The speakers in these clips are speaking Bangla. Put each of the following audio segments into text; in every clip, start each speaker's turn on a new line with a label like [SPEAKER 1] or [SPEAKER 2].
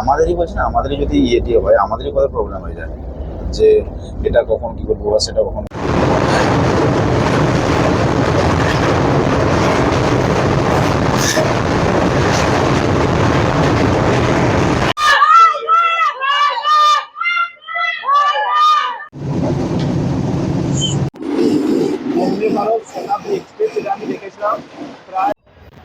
[SPEAKER 1] আমাদেরই বলছি না, আমাদেরই যদি ইয়ে দিয়ে হয়, আমাদেরই কত প্রবলেম হয়ে যায় যে এটা কখন কি করব বা সেটা কখন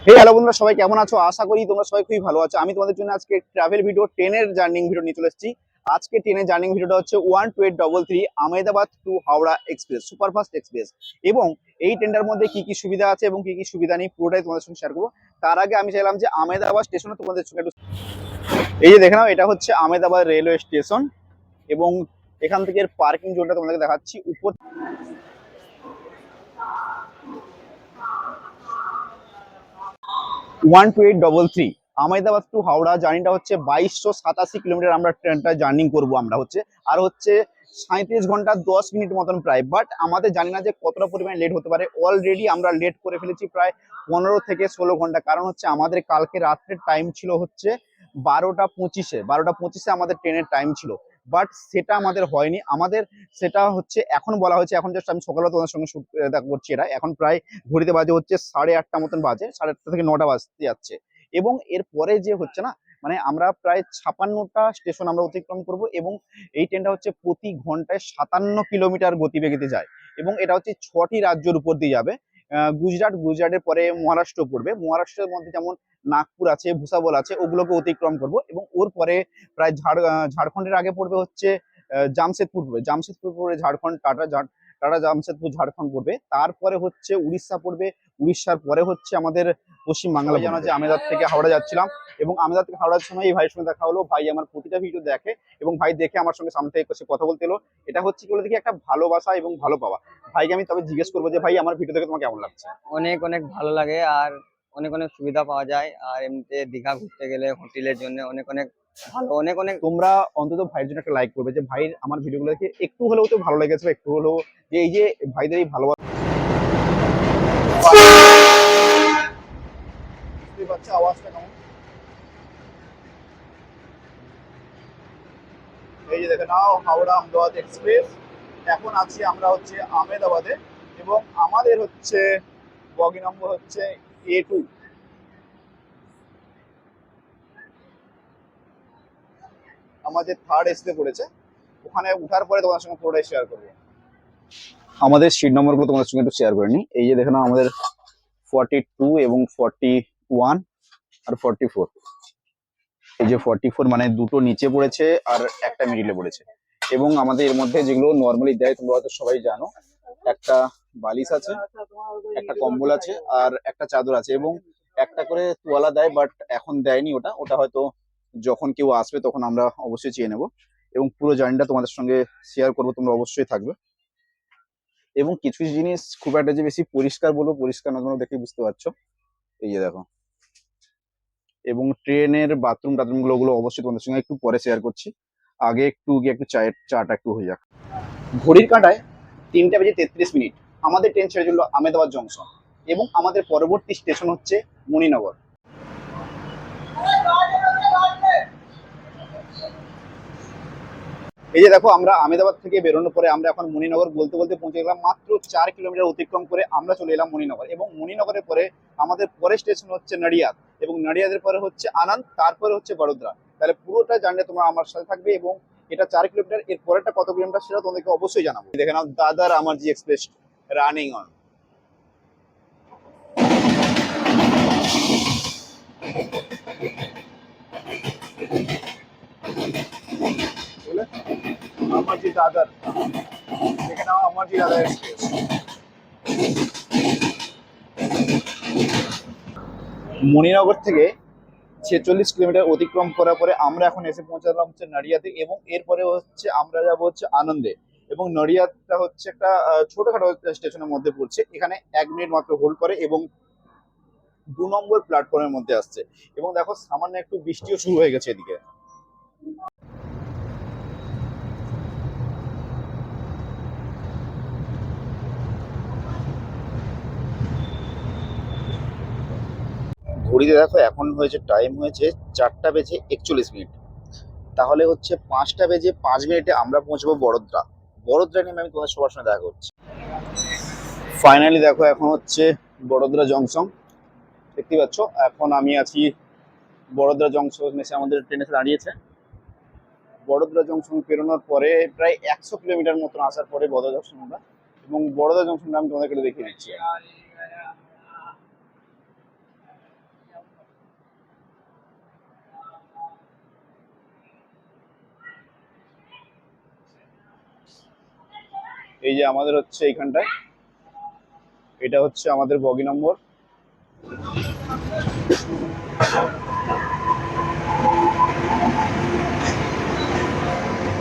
[SPEAKER 1] হে হ্যালো বন্ধুরা, সবাই কেমন আছো? আশা করি তোমরা সবাই খুবই ভালো আছো। আমি তোমাদের জন্য আজকে ট্রাভেল ভিডিও ট্রেনের জার্নিং ভিডিও নিয়ে চলে এসেছি। আজকে ট্রেনের জার্নিং ভিডিওটা হচ্ছে one two eight double three Ahmedabad to Howrah express superfast express এবং এই ট্রেনটার মধ্যে কি কি সুবিধা আছে এবং কি কি সুবিধা নেই পুরোটাই তোমাদের সঙ্গে শেয়ার করব। তার আগে আমি চাইলাম যে আহমেদাবাদ স্টেশনে তোমাদের সঙ্গে একটু এই যে দেখে নাও, এটা হচ্ছে আহমেদাবাদ রেলওয়ে স্টেশন এবং এখান থেকে পার্কিং জোনটা তোমাদেরকে দেখাচ্ছি। উপর one two eight double three Ahmedabad to Howrah জার্নিটা হচ্ছে বাইশশো সাতাশি কিলোমিটার আমরা ট্রেনটা জার্নি করব আমরা হচ্ছে। আর হচ্ছে সাঁত্রিশ ঘণ্টা দশ মিনিট মতন প্রায় বাট আমাদের জানি না যে কতটা পরিমাণে লেট হতে পারে। অলরেডি আমরা লেট করে ফেলেছি প্রায় পনেরো থেকে ষোলো ঘণ্টা। কারণ হচ্ছে আমাদের কালকে রাত্রের টাইম ছিল হচ্ছে বারোটা পঁচিশে বারোটা পঁচিশে আমাদের ট্রেনের টাইম ছিল। বাট সেটা আমাদের হয়নি। আমাদের সেটা হচ্ছে, এখন বলা হয়েছে, এখন জাস্ট আমি সকালে তোমাদের সঙ্গে দেখা, করছি এটা। এখন প্রায় ঘড়িতে বাজে হচ্ছে সাড়ে আটটা মতন বাজে, সাড়ে আটটা থেকে নটা বাজতে যাচ্ছে। এবং এর পরে যে হচ্ছে না মানে আমরা প্রায় ছাপান্নটা স্টেশন আমরা অতিক্রম করব এবং এই ট্রেনটা হচ্ছে প্রতি ঘন্টায় সাতান্ন কিলোমিটার গতিবেগেতে যায়। এবং এটা হচ্ছে ছটি রাজ্যের উপর দিয়ে যাবে। গুজরাট, গুজরাটের পরে মহারাষ্ট্র পড়বে। মহারাষ্ট্রের মধ্যে যেমন নাগপুর আছে, ভুসাবল আছে, ওগুলোকে অতিক্রম করব এবং ওর পরে প্রায় ঝাড় ঝাড়খণ্ডের আগে পড়বে হচ্ছে জামশেদপুর পড়বে। জামশেদপুর পড়বে ঝাড়খণ্ড, টাটা টাটা জামশেদপুর ঝাড়খণ্ড পড়বে তারপরে হচ্ছে উড়িষ্যা পড়বে উড়িষ্যার পরে হচ্ছে আমাদের পশ্চিম বাংলা জানো যে আমেদার থেকে হাওড়া যাচ্ছিলাম এবং আমেদার থেকে হাওড়ার সময় এই ভাইয়ের সঙ্গে দেখা হলো। ভাই আমার প্রতিটা ভিডিও দেখে এবং ভাই দেখে আমার সঙ্গে সামনে থেকে কথা বলতে এলো। এটা হচ্ছে কি বলে দেখি একটা ভালোবাসা এবং ভালো পাওয়া। ভাইকে আমি তবে জিজ্ঞেস করব যে ভাই আমার ভিডিও দেখে তোমার কেমন লাগছে?
[SPEAKER 2] অনেক অনেক ভালো লাগে আর অনেক অনেক সুবিধা পাওয়া যায়। আর এমনিতে দীঘা ঘুরতে গেলে হোটেলের জন্য অনেক অনেক ভালো। অনেক অনেক
[SPEAKER 1] তোমরা অন্তত ভাইয়ের জন্য একটা লাইক করবে যে ভাইয়ের আমার ভিডিওগুলো দেখে একটু হলেও তো ভালো লেগেছে একটু হলেও যে এই যে ভাইদের এই ভালোবাসা আওয়াজটা কেমন? এই যে দেখে নাও হাওড়া এক্সপ্রেস। এখন আছি আমরা হচ্ছে আহমেদাবাদে এবং আমাদের হচ্ছে বগি নম্বর হচ্ছে এ টু আমাদের থার্ড এসতে পড়েছে। ওখানে উঠার পরে তোমার সঙ্গে পুরোটাই শেয়ার করব। আমাদের সিট নম্বরগুলো তোমাদের সঙ্গে একটু শেয়ার করে নিই। এই যে দেখে নাও আমাদের ফর্টি টু এবং ফর্টি ওয়ান আর ফর্টি ফোর এই যে ফর্টি ফোর মানে দুটো নিচে পড়েছে আর একটা মিডিলে পড়েছে। এবং আমাদের এর মধ্যে যেগুলো নর্মালি দেয়, তোমরা হয়তো সবাই জানো। একটা বালিশ আছে, একটা কম্বল আছে আর একটা চাদর আছে এবং একটা করে তোয়ালা দেয় বাট এখন দেয়নি ওটা। ওটা হয়তো যখন কেউ আসবে তখন আমরা অবশ্যই চেয়ে নেব এবং পুরো জার্নিটা তোমাদের সঙ্গে শেয়ার করব, তোমরা অবশ্যই থাকবে। এবং কিছু কিছু জিনিস খুব একটা যে বেশি পরিষ্কার বলব, পরিষ্কার না তোমরা দেখে বুঝতে পারছ। এই যে দেখো। এবং ট্রেনের বাথরুম টাথরুমগুলো, ওগুলো অবশ্যই তোমাদের সঙ্গে একটু পরে শেয়ার করছি। আগে একটু গিয়ে একটু চায়ের, চাটা একটু হয়ে যাক। ঘড়ির কাঁটায় তিনটা বেজে তেত্রিশ মিনিট। আমাদের ট্রেন ছেড়ে চলল আহমেদাবাদ জংশন এবং আমাদের পরবর্তী স্টেশন হচ্ছে মণিনগর। এই যে দেখো, আমরা আহমেদাবাদ থেকে বেরোনোর পরে আমরা এখন মণিনগর বলতে বলতে পৌঁছে গেলাম মাত্র চার কিলোমিটার অতিক্রম করে আমরা চলে এলাম মণিনগর। এবং মণিনগরের পরে আমাদের পরের স্টেশন হচ্ছে নডিয়াদ এবং নডিয়াদের পরে হচ্ছে আনন্দ, তারপরে হচ্ছে বড়োদরা। তাহলে পুরোটা জানলে তোমরা আমার সাথে থাকবে এবং এটা চার কিলোমিটার, এর পরেরটা কত কিলোমিটার সেটা তোমাদেরকে অবশ্যই জানাব। দেখে নাও দাদার আমার জি এক্সপ্রেস রানিং অন। আমার জি দাদার দেখে নাও আমার এক্সপ্রেস মণিনগর থেকে ছেচল্লিশ কিলোমিটার অতিক্রম করার পরে আমরা এখন এসে পৌঁছালাম হচ্ছে নড়িয়াতে এবং এরপরে হচ্ছে আমরা যাব হচ্ছে আনন্দে। এবং নড়িয়াটা হচ্ছে একটা ছোটখাটো স্টেশনের মধ্যে পড়ছে। এখানে এক মিনিট মাত্র হোল্ড করে এবং দু নম্বর প্ল্যাটফর্মের মধ্যে আসছে। এবং দেখো, সামান্য একটু বৃষ্টিও শুরু হয়ে গেছে এদিকে। ঘড়িতে দেখো, এখন হয়েছে টাইম হয়েছে চারটা বেজে একচল্লিশ মিনিট তাহলে হচ্ছে পাঁচটা বেজে পাঁচ মিনিটে আমরা পৌঁছবো বড়োদরা। বড়োদরা নিয়ে আমি তোমার সবার সঙ্গে দেখা করছি। ফাইনালি দেখো, এখন হচ্ছে বড়োদরা জংশন দেখতে পাচ্ছ, এখন আমি আছি বড়োদরা জংশন এসে আমাদের ট্রেন এসে দাঁড়িয়েছে। বড়োদরা জংশন পেরোনোর পরে প্রায় একশো কিলোমিটার মতন আসার পরে বড়োদরা জংশন আমরা। এবং বড়োদরা জংশনটা আমি তোমাদেরকে দেখিয়ে দিচ্ছি। এই যে আমাদের হচ্ছে এইখানটায়, এটা হচ্ছে আমাদের বগি নম্বর।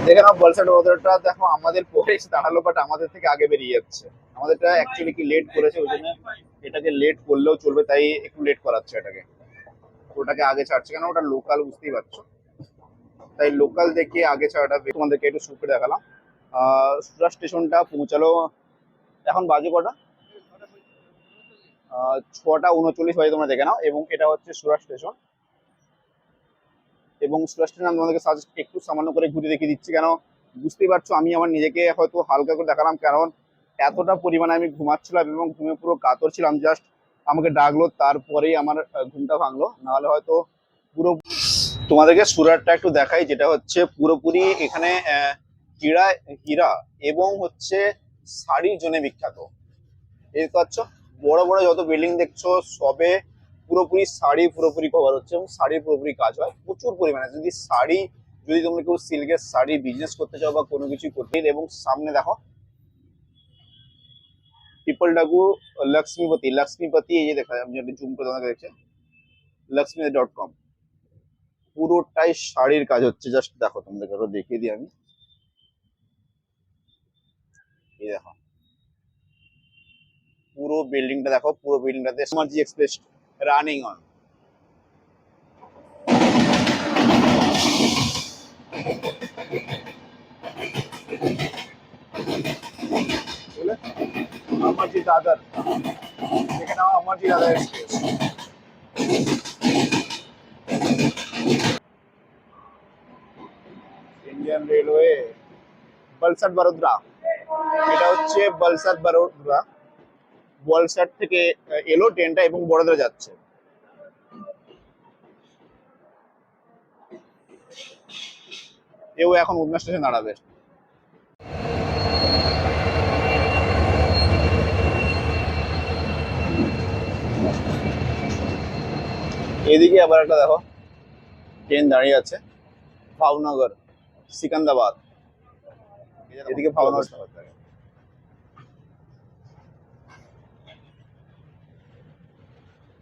[SPEAKER 1] দেখে নাও, বলসাট ওদেরটা দেখো, আমাদের পরে এসে দাঁড়াল বাট আমাদের থেকে আগে বেরিয়ে যাচ্ছে। আমাদেরটা অ্যাকচুয়ালি কি লেট করেছে, ওই জন্য এটাকে লেট করলেও চলবে, তাই একটু লেট করাচ্ছে এটাকে। ওটাকে আগে ছাড়ছে, কেন ওটা লোকাল বুঝতেই পারছ? তাই লোকাল দেখে আগে ছাড়াটা, তোমাদেরকে একটু সুপে দেখালাম। সুরা স্টেশনটা পৌঁছালো এখন বাজে কটা? ছটা উনচল্লিশ বাজে তোমরা দেখে নাও এবং এটা হচ্ছে সুরা স্টেশন। এবং সুরা স্টেশন আমি তোমাদেরকে সাজেস্ট একটু সামান্য করে ঘুরে দেখিয়ে দিচ্ছি কেন বুঝতেই পারছ আমি আমার নিজেকে হয়তো হালকা করে দেখালাম কারণ এতটা পরিমাণে আমি ঘুমাচ্ছিলাম এবং ঘুমে পুরো কাতর ছিলাম জাস্ট আমাকে ডাকলো তারপরেই আমার ঘুমটা ভাঙলো। নাহলে হয়তো পুরো তোমাদেরকে সুরাটটা একটু দেখাই যেটা হচ্ছে পুরোপুরি এখানে আহ, হীরা হীরা এবং হচ্ছে শাড়ির জন্য বিখ্যাত। এই পাচ্ছ, বড় বড় যত বিল্ডিং দেখছ, সবে পুরোপুরি শাড়ি পুরোপুরি কভার হচ্ছে এবং শাড়ির পুরোপুরি কাজ হয়। প্রচুর পরিমাণে। যদি শাড়ি যদি তোমরা কেউ সিল্কের শাড়ি বিজনেস করতে চাও বা কোনো কিছু করতে এবং সামনে দেখো পিপল ডাকু লক্ষ্মীপতি লক্ষ্মীপতি, এই যে দেখা আমি যদি জুম করে তোমাকে দেখছেন লক্ষ্মী ডট কম পুরোটাই শাড়ির কাজ হচ্ছে জাস্ট দেখো তোমাদেরকে দেখিয়ে দিই আমি। এই দেখো। পুরো বিল্ডিংটা দেখো, পুরো বিল্ডিংটাতে এমার্জি এক্সপ্রেস রানিং অন আমারজি দাদার। দেখে নাও আমারজি Dadar express Indian railway Valsad Baroda এটা হচ্ছে বলসাদ বারোদ্রা বলসাট থেকে এলো ট্রেনটা এবং বড়োদরা যাচ্ছে। এও এখন উদনা স্টেশন দাঁড়াবে। এদিকে আবার একটা দেখো, ট্রেন দাঁড়িয়ে আছে ভাবনগর সিকান্দাবাদ। এদিকে ভাবনগর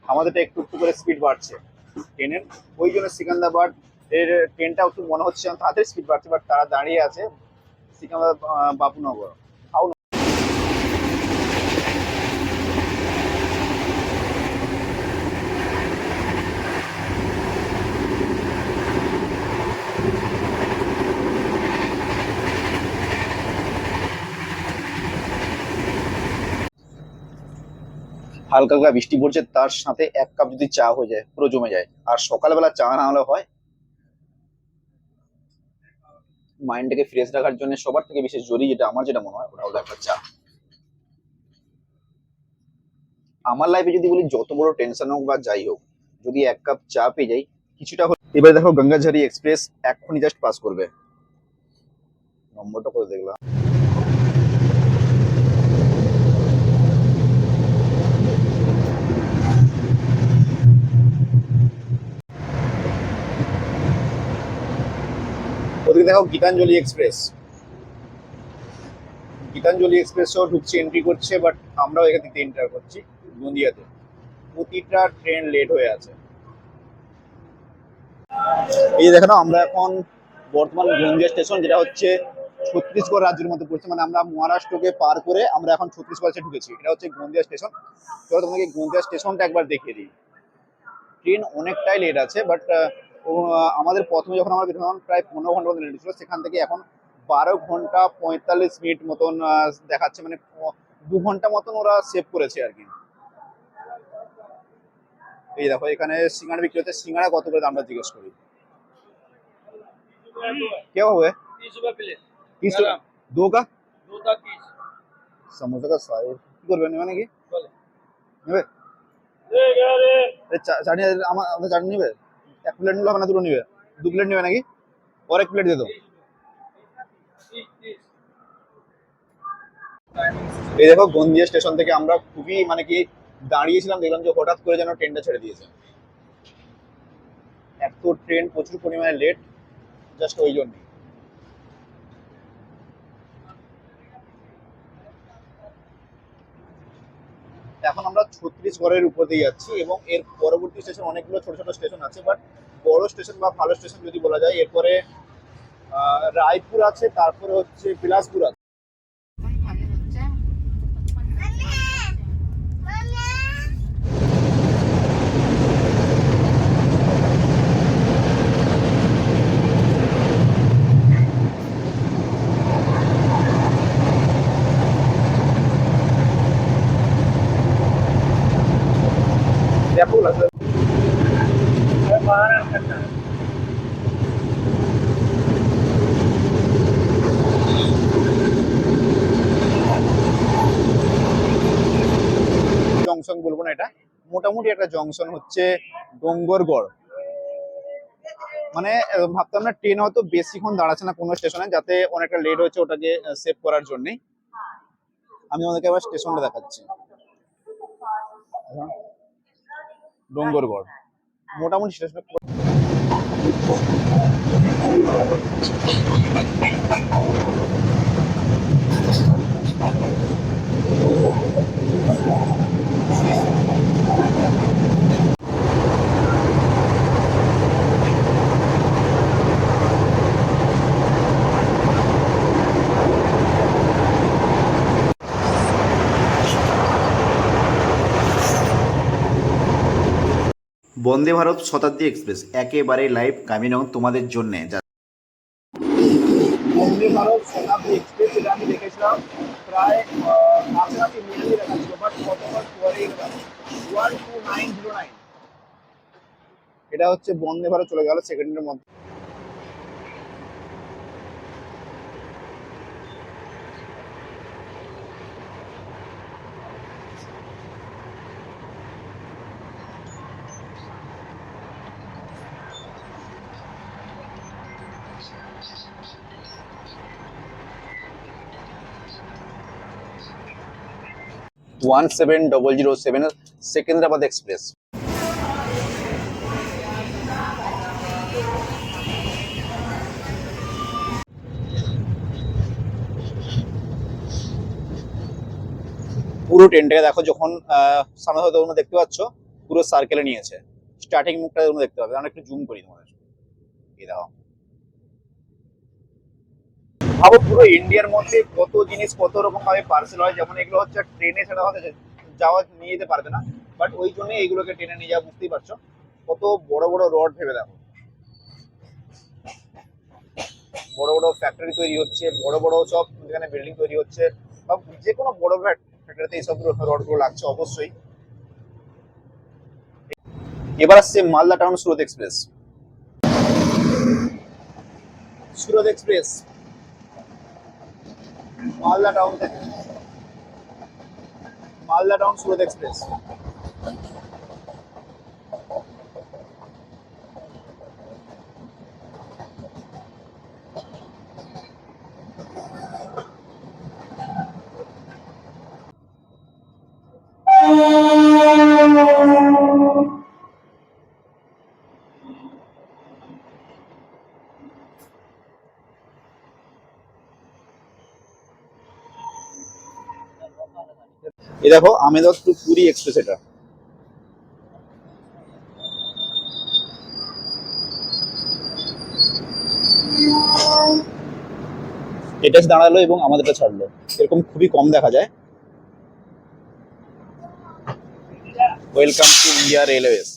[SPEAKER 1] আমাদেরটা একটু একটু করে স্পিড বাড়ছে। ট্রেনের ওই জন্য সিকান্দাবাদ এর ট্রেনটাও একটু মনে হচ্ছে তাদের স্পিড বাড়ছে বাট তারা দাঁড়িয়ে আছে সিকান্দাবাদ বাপুনগর ভাবনগর হালকা হালকা বৃষ্টি পড়ছে, তার সাথে এক কাপ যদি চা হয়ে যায়, পুরো জমে যায়। আর সকালবেলা চা না হলে হয় মাইন্ডটাকে ফ্রেশ রাখার জন্য সবার থেকে বিশেষ জরুরি যেটা, আমার যেটা মনে হয়, ওটা হলো একটা চা। আমার লাইফে যদি বলি, যত বড় টেনশন হোক বা যাই হোক, যদি এক কাপ চা পেয়ে যাই, কিছুটা এবার দেখো গঙ্গাঝারি এক্সপ্রেস এক্ষুনি জাস্ট পাস করবে। নম্বরটা করে দেখলাম? ওদিকে দেখো গীতাঞ্জলি এক্সপ্রেস। গীতাঞ্জলি এক্সপ্রেসও ঢুকছে এন্ট্রি করছে বাট আমরাও এখান থেকে এন্টার করছি নদিয়াতে। প্রতিটা ট্রেন লেট হয়ে আছে। এই দেখো আমরা এখন বর্তমান গঞ্জিয়া স্টেশন যেটা হচ্ছে ছত্তিশগড় রাজ্যের মধ্যে পড়ছে মানে আমরা মহারাষ্ট্রকে পার করে আমরা এখন ছত্তিশগড়ে ঢুকেছি। এটা হচ্ছে গন্দিয়া স্টেশন তোমাকে গন্দিয়া স্টেশনটা একবার দেখিয়ে দিই। ট্রেন অনেকটাই লেট আছে বাট আমাদের প্রথমে যখন আমরা বেরোলাম প্রায় পনেরো ঘন্টা মতো লেট ছিল সেখান থেকে এখন বারো ঘন্টা পঁয়তাল্লিশ মিনিট মতন আহ, দেখাচ্ছে মানে প- দু ঘন্টা মতন ওরা সেভ করেছে আর কি এই দেখো এখানে সিঙ্গাড়া বিক্রি হচ্ছে সিঙ্গাড়া কত করে দামটা জিজ্ঞেস করি কে হবে
[SPEAKER 3] तीस रुपए प्लेट
[SPEAKER 1] तीस रुपए दो का
[SPEAKER 3] दो का तीस
[SPEAKER 1] समोसा का साइज কি করবে নেবে নাকি
[SPEAKER 3] बोले
[SPEAKER 1] নেবে এ চা- চাটনি আমার আমাদের চাটনি নেবে এক প্লেট নিলে হবে না, দুটো নিবে। দু প্লেট নিবে নাকি? ওর এক প্লেট দিয়ে
[SPEAKER 3] দেবো
[SPEAKER 1] এই দেখো গন্দিয়া স্টেশন থেকে আমরা খুবই মানে কি দাঁড়িয়েছিলাম, দেখলাম যে হঠাৎ করে যেন ট্রেনটা ছেড়ে দিয়েছে। এত ট্রেন প্রচুর পরিমাণে লেট জাস্ট ওই জন্যে এখন আমরা ছত্রিশগড়ের উপর দিয়ে যাচ্ছি এবং এর পরবর্তী স্টেশন অনেকগুলো ছোট ছোট স্টেশন আছে বাট বড় স্টেশন বা ভালো স্টেশন যদি বলা যায়, এরপরে রায়পুর আছে, তারপরে হচ্ছে বিলাসপুর আছে
[SPEAKER 4] ভালো হচ্ছে
[SPEAKER 1] ব্যাপক লাগছে জংশন বলব না এটা। মোটামুটি একটা জংশন হচ্ছে ডোঙ্গরগড়। মানে ভাবতাম না ট্রেন হয়তো বেশিক্ষণ দাঁড়াচ্ছে না কোনো স্টেশনে, যাতে অনেকটা লেট হচ্ছে ওটাকে সেভ করার জন্যই। আমি আমাদেরকে আবার স্টেশনটা দেখাচ্ছি। ডোঙ্গরগড় মোটামুটি স্টেশন
[SPEAKER 5] বন্দে ভারত শতাব্দী এক্সপ্রেস একেবারে লাইভ কামিনং তোমাদের জন্যে। যা
[SPEAKER 1] বন্দে ভারত শতাব্দী এক্সপ্রেস যেটা আমি দেখেছিলাম প্রায় আহ, কাছাকাছি নিয়ারলি দেখাচ্ছিল বাট কতবার পরে one two nine zero nine এটা হচ্ছে বন্দে ভারত চলে গেল সেকেন্ডের মধ্যে। One seven double zero seven Secunderabad express পুরো ট্রেনটাকে দেখো যখন সামনে হয়তো তোমরা দেখতে পাচ্ছ, পুরো সার্কেলে নিয়েছে। স্টার্টিং মুখটা তোমরা দেখতে পাবে। আমরা একটু জুম করি তোমাদের। এই দেখো। ভাবো পুরো ইন্ডিয়ার মধ্যে কত জিনিস কত রকম ভাবে পার্সেল হয়। যেমন এগুলো হচ্ছে ট্রেনে ছাড়া হতে যাওয়া নিয়ে যেতে পারবে না। বাট ওই জন্য এগুলোকে ট্রেনে নিয়ে যাওয়া বুঝতেই পারছ। কত বড় বড় রড ভেবে দেখো। বড় বড় ফ্যাক্টরি তৈরি হচ্ছে, বড় বড় সব যেখানে বিল্ডিং তৈরি হচ্ছে, বা যে কোনো বড় ফ্যাক্টরিতে এইসব রডগুলো লাগছে অবশ্যই। এবার আসছে Malda town Surat express Surat express Malda town থেকে মালদা টাউন সুরত এক্সপ্রেস দেখো, আমেদাবাদ টু পুরী এক্সপ্রেস এটা। এটা দাঁড়াল এবং আমাদেরটা ছাড়লো। এরকম খুবই কম দেখা যায়। ওয়েলকাম টু ইন্ডিয়া রেলওয়েজ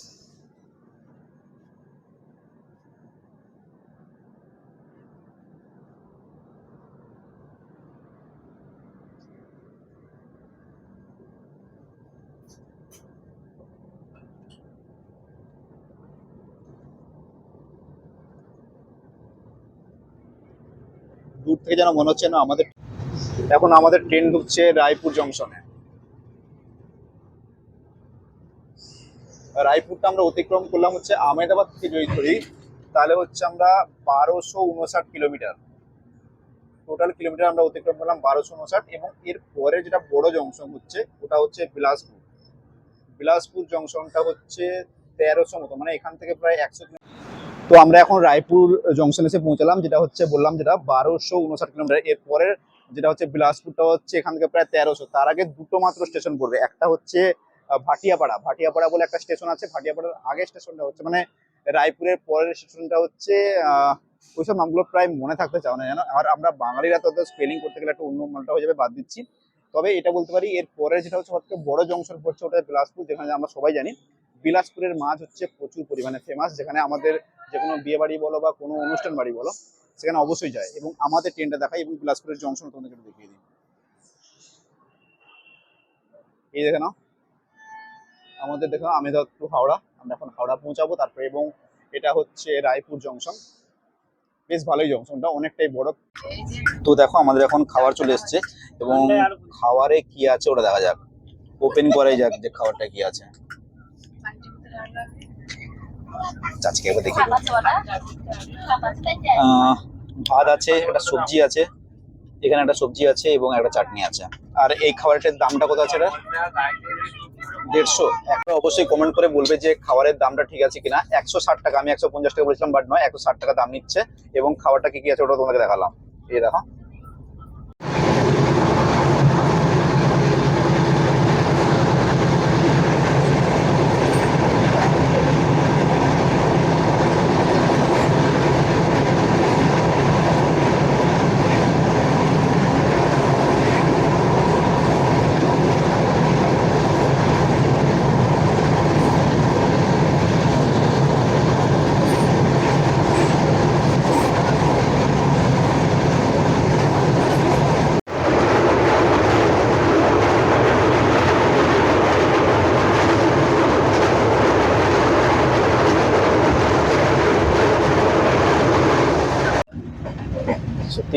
[SPEAKER 1] দূর থেকে যেন মনে হচ্ছে না আমাদের এখন আমাদের ট্রেন ঢুকছে রায়পুর জংশনে। রায়পুরটা আমরা অতিক্রম করলাম হচ্ছে আহমেদাবাদ থেকে যদি ধরি তাহলে হচ্ছে আমরা বারোশো উনষাট কিলোমিটার। টোটাল কিলোমিটার আমরা অতিক্রম করলাম বারোশো উনষাট এবং এর পরে যেটা বড় জংশন হচ্ছে, ওটা হচ্ছে বিলাসপুর। বিলাসপুর জংশনটা হচ্ছে তেরোশো মতো মানে এখান থেকে প্রায় একশো তো আমরা এখন রায়পুর জংশন এসে পৌঁছালাম, যেটা হচ্ছে বললাম যেটা বারোশো উনষাট কিলোমিটার। এর পরের যেটা হচ্ছে বিলাসপুরটা হচ্ছে এখান থেকে প্রায় তেরোশো। তার আগে দুটো মাত্র স্টেশন পড়বে। একটা হচ্ছে ভাটিয়াপাড়া। ভাটিয়াপাড়া বলে একটা স্টেশন আছে। ভাটিয়াপাড়ার আগে স্টেশনটা হচ্ছে মানে রায়পুরের পরের স্টেশনটা হচ্ছে ওইসব নামগুলো প্রায় মনে থাকতে চাও না জানো? আর আমরা বাঙালিরা তো স্পেলিং করতে গেলে একটা অন্য মালটা হয়ে যাবে, বাদ দিচ্ছি। তবে এটা বলতে পারি এর পরে যেটা হচ্ছে সবথেকে বড় জংশন পড়ছে ওটা বিলাসপুর, যেখানে আমরা সবাই জানি। বিলাসপুরের মাছ হচ্ছে প্রচুর পরিমাণে ফেমাস যেখানে আমাদের যে কোনো বিয়ে বাড়ি বলো বা কোনো অনুষ্ঠান বাড়ি বলো, সেখানে অবশ্যই যায় এবং আমাদের ট্রেনটা দেখাই এবং বিলাসপুরের জংশন তোমাদেরকে দেখিয়ে দিই। এই দেখে নাও। আমাদের দেখো আমেদাবাদ টু হাওড়া, আমরা এখন হাওড়া পৌঁছাবো, তারপরে এবং এটা হচ্ছে রায়পুর জংশন বেশ ভালোই জংশনটা অনেকটাই বড়। তো দেখো, আমাদের এখন খাবার চলে এসেছে এবং খাবারে কি আছে ওটা দেখা যাক। ওপেন করাই যাক যে খাবারটা কি আছে। চাচিকে একবার দেখি। ভাত আছে একটা সবজি আছে এখানে একটা সবজি আছে এবং একটা চাটনি আছে। আর এই খাবারটার দামটা কত আছে এটা দেড়শো। একটা অবশ্যই কমেন্ট করে বলবে যে খাবারের দামটা ঠিক আছে কিনা। একশো ষাট টাকা আমি একশো পঞ্চাশ টাকা বলেছিলাম বাট নয় একশো ষাট টাকা দাম নিচ্ছে এবং খাবারটা কি কি আছে ওটা তোমাকে দেখালাম। এই দেখো।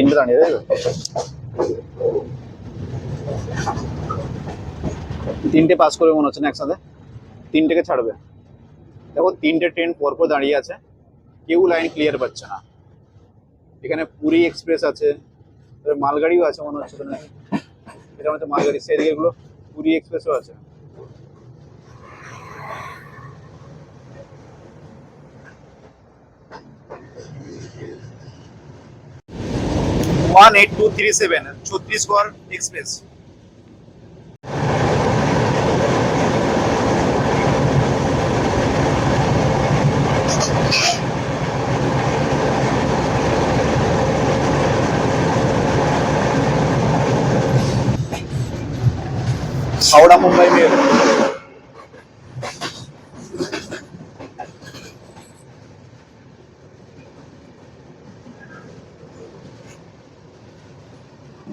[SPEAKER 1] তিনটে দাঁড়িয়ে তিনটে পাস করে মনে হচ্ছে না একসাথে। তিনটেকে ছাড়বে। দেখো, তিনটে ট্রেন পরপর দাঁড়িয়ে আছে। কেউ লাইন ক্লিয়ার পাচ্ছে না। এখানে পুরী এক্সপ্রেস আছে। মালগাড়িও আছে মনে হচ্ছে। এটা হচ্ছে মালগাড়ি। সেদিকে গুলো পুরী এক্সপ্রেসও আছে। One eight two three seven Chhattisgarh express Howrah Mumbai mail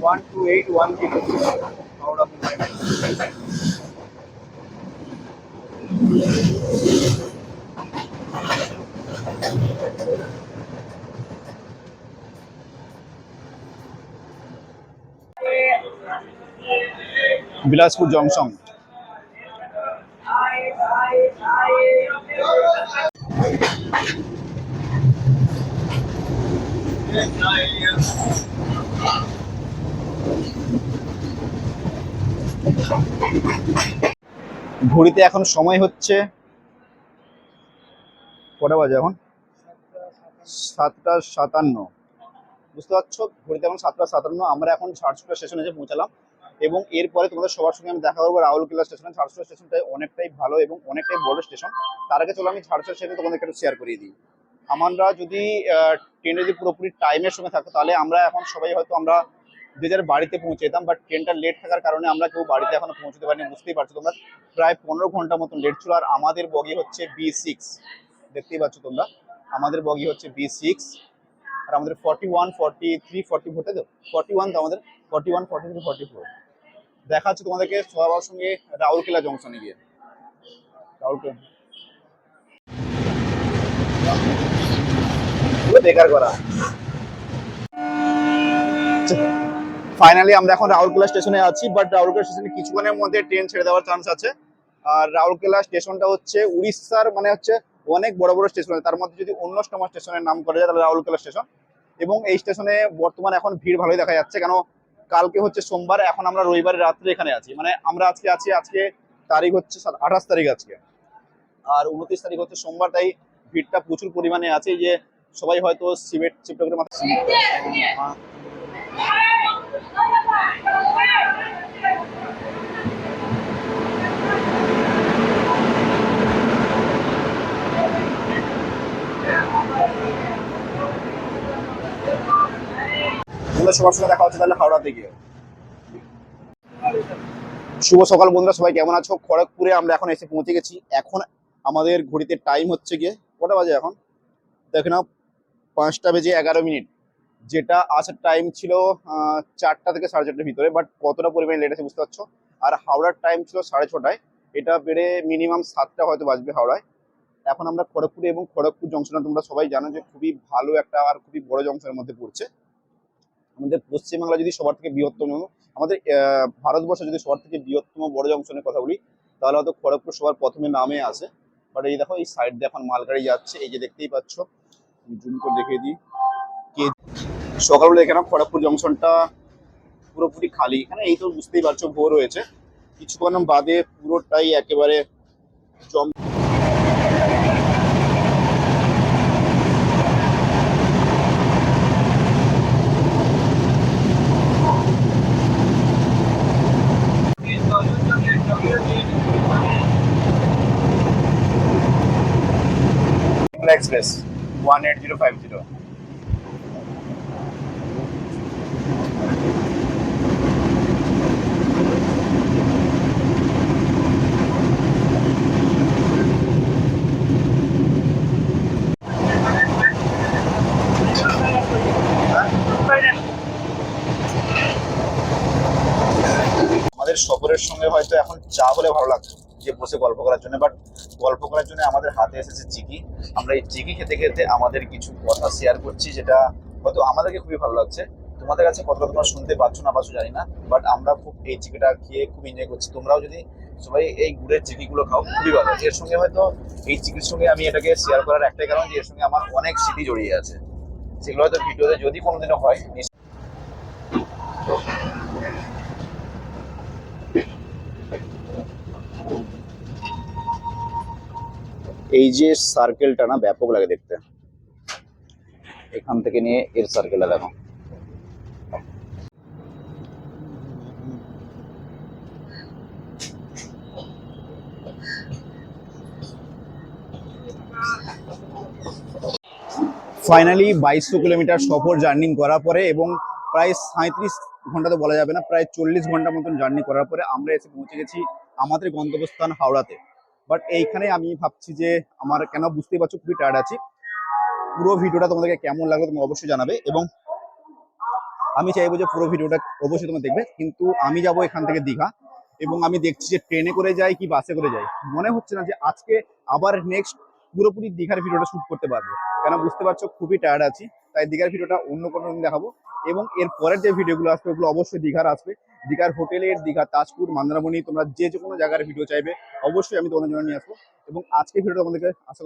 [SPEAKER 1] one two eight one zero Howrah Mumbai mail Bilaspur junction ঘড়িতে এখন সময় হচ্ছে কটা বাজে এখন? সাতটা সাতান্ন। বুঝতে পারছ? ঘড়িতে এখন সাতটা সাতান্ন। আমরা এখন ঝাড়সুটা স্টেশনে এসে পৌঁছালাম এবং এরপরে তোমাদের সবার সঙ্গে আমি দেখা করব রাহুলকেলা স্টেশনে ঝাড়সুটা স্টেশনটা অনেকটাই ভালো এবং অনেকটাই বড় স্টেশন তার আগে চলো আমি ঝাড়সুটা স্টেশনে তোমাদেরকে একটু শেয়ার করিয়ে দিই। আমরা যদি ট্রেনে যদি পুরোপুরি টাইমের সঙ্গে থাকতো, তাহলে আমরা এখন সবাই হয়তো আমরা যে যার বাড়িতে পৌঁছে যেতাম বাট ট্রেনটা লেট থাকার কারণে আমরা কেউ বাড়িতে এখনও পৌঁছতে পারিনি, বুঝতেই পারছ তোমরা? প্রায় পনেরো ঘণ্টা মতন লেট ছিল, আর আমাদের বগি হচ্ছে বি সিক্স দেখতেই পাচ্ছ তোমরা? আমাদের বগি হচ্ছে বি সিক্স আর আমাদের forty one forty three forty four তাই তো? ফর্টি ওয়ান তো আমাদের forty one forty three forty four দেখা হচ্ছে তোমাদেরকে সবার সঙ্গে রাউরকেলা জংশনে গিয়ে। রাউরকেলা। বেকার করা। ফাইনালি আমরা এখন রাউরকেলা স্টেশনে আছি বাট রাউরকেলা স্টেশনে কিছুক্ষণের মধ্যে ট্রেন ছেড়ে দেওয়ার চান্স আছে। আর রাউরকেলা স্টেশনটা হচ্ছে উড়িষ্যার মানে হচ্ছে অনেক বড় বড় স্টেশন তার মধ্যে যদি অন্য অন্যতম স্টেশনের নাম করা যায় তাহলে রাউরকেলা স্টেশন। এবং এই স্টেশনে বর্তমানে এখন ভিড় ভালোই দেখা যাচ্ছে কেন কালকে হচ্ছে সোমবার এখন আমরা রবিবারের রাত্রে এখানে আছি। মানে আমরা আজকে আছি আজকে তারিখ হচ্ছে আঠাশ তারিখ আজকে। আর উনত্রিশ তারিখ হচ্ছে সোমবার তাই ভিড়টা প্রচুর পরিমাণে আছে। যে সবাই হয়তো সিমেন্ট চিপটা করে মাথা সবার সঙ্গে দেখা হচ্ছে তাহলে হাওড়াতে গিয়ে শুভ সকাল বন্ধুরা, সবাই কেমন আছো? খড়গপুরে আমরা এখন এসে পৌঁছে গেছি। এখন আমাদের ঘড়িতে টাইম হচ্ছে গিয়ে, কটা বাজে এখন? দেখে নাও, পাঁচটা বেজে এগারো মিনিট। যেটা আসার টাইম ছিল চারটা থেকে সাড়ে চারটার ভিতরে বাট কতটা পরিমাণে লেট আছে বুঝতে পারছ? আর হাওড়ার টাইম ছিল সাড়ে ছটায়, এটা বেড়ে মিনিমাম সাতটা হয়তো বাজবে হাওড়ায়। এখন আমরা খড়গপুরে এবং খড়গপুর জংশনে তোমরা সবাই জানো যে খুবই ভালো একটা আর খুবই বড় জংশনের মধ্যে পড়ছে। আমাদের পশ্চিমবাংলা যদি সবার থেকে বৃহত্তম, আমাদের ভারতবর্ষ যদি সবার থেকে বৃহত্তম বড় জংশনের কথা বলি, তাহলে হয়তো খড়গপুর সবার প্রথমে নামে আসে বাট এই দেখো, এই সাইড দিয়ে এখন মালগাড়ি যাচ্ছে, এই যে দেখতেই পাচ্ছ জুম করে দেখিয়ে দিই। কে সকালবেলা দেখে নাও খড়গপুর জংশনটা পুরোপুরি খালি। এখানে এই তো বুঝতেই পারছ, ভোর হয়েছে। কিছুক্ষণ বাদে পুরোটাই একেবারে জম express one eight zero five সকলের সঙ্গে হয়তো এখন চা হলে ভালো লাগতো যে বসে গল্প করার জন্য। বাট গল্প করার জন্য আমাদের হাতে এসেছে চিকি। আমরা এই চিকি খেতে খেতে আমাদের কিছু কথা শেয়ার করছি, যেটা হয়তো আমাদেরকে খুবই ভালো লাগছে। তোমাদের কাছে কতটা তোমরা শুনতে পাচ্ছ না পাচ্ছ জানি না বাট আমরা খুব এই চিকিটা খেয়ে খুব এনজয় করছি। তোমরাও যদি সবাই এই গুড়ের চিকিগুলো খাও, খুবই ভালো এর সঙ্গে হয়তো এই চিকির সঙ্গে আমি এটাকে শেয়ার করার একটাই কারণ যে এর সঙ্গে আমার অনেক স্মৃতি জড়িয়ে আছে। সেগুলো হয়তো ভিডিওতে যদি কোনোদিনও হয় এই যে সার্কেলটা না ব্যাপক লাগে দেখতে। এখান থেকে নিয়ে এর সার্কেলটা দেখো। ফাইনালি বাইশশো কিলোমিটার সফর জার্নি করার পরে এবং প্রায় সাঁত্রিশ ঘণ্টা তো বলা যাবে না, প্রায় চল্লিশ ঘণ্টা মতন জার্নি করার পরে আমরা এসে পৌঁছে গেছি আমাদের গন্তব্যস্থান হাওড়াতে। বাট এইখানে আমি ভাবছি যে আমার কেন বুঝতেই পারছ, খুবই টায়ার্ড আছি। পুরো ভিডিওটা তোমাদেরকে কেমন লাগল তুমি অবশ্যই জানাবে এবং আমি চাইব যে পুরো ভিডিওটা অবশ্যই তোমরা দেখবে। কিন্তু আমি যাব এখান থেকে দীঘা এবং আমি দেখছি যে ট্রেনে করে যাই কি বাসে করে যাই। মনে হচ্ছে না যে আজকে আবার নেক্সট পুরোপুরি দীঘার ভিডিওটা শ্যুট করতে পারব। কেন বুঝতে পারছ, খুবই টায়ার্ড আছি। তাই দীঘার ভিডিওটা অন্য কোনো দিন দেখাবো। এবং এর পরের যে ভিডিওগুলো আসবে, ওগুলো অবশ্যই দীঘার আসবে। দীঘার হোটেলের, দীঘা তাজপুর, মন্দারমণি, তোমরা যে যে কোনো জায়গার ভিডিও চাইবে, অবশ্যই আমি তোমাদের জন্য নিয়ে আসব। এবং আজকে ভিডিওটা তোমাদেরকে আশা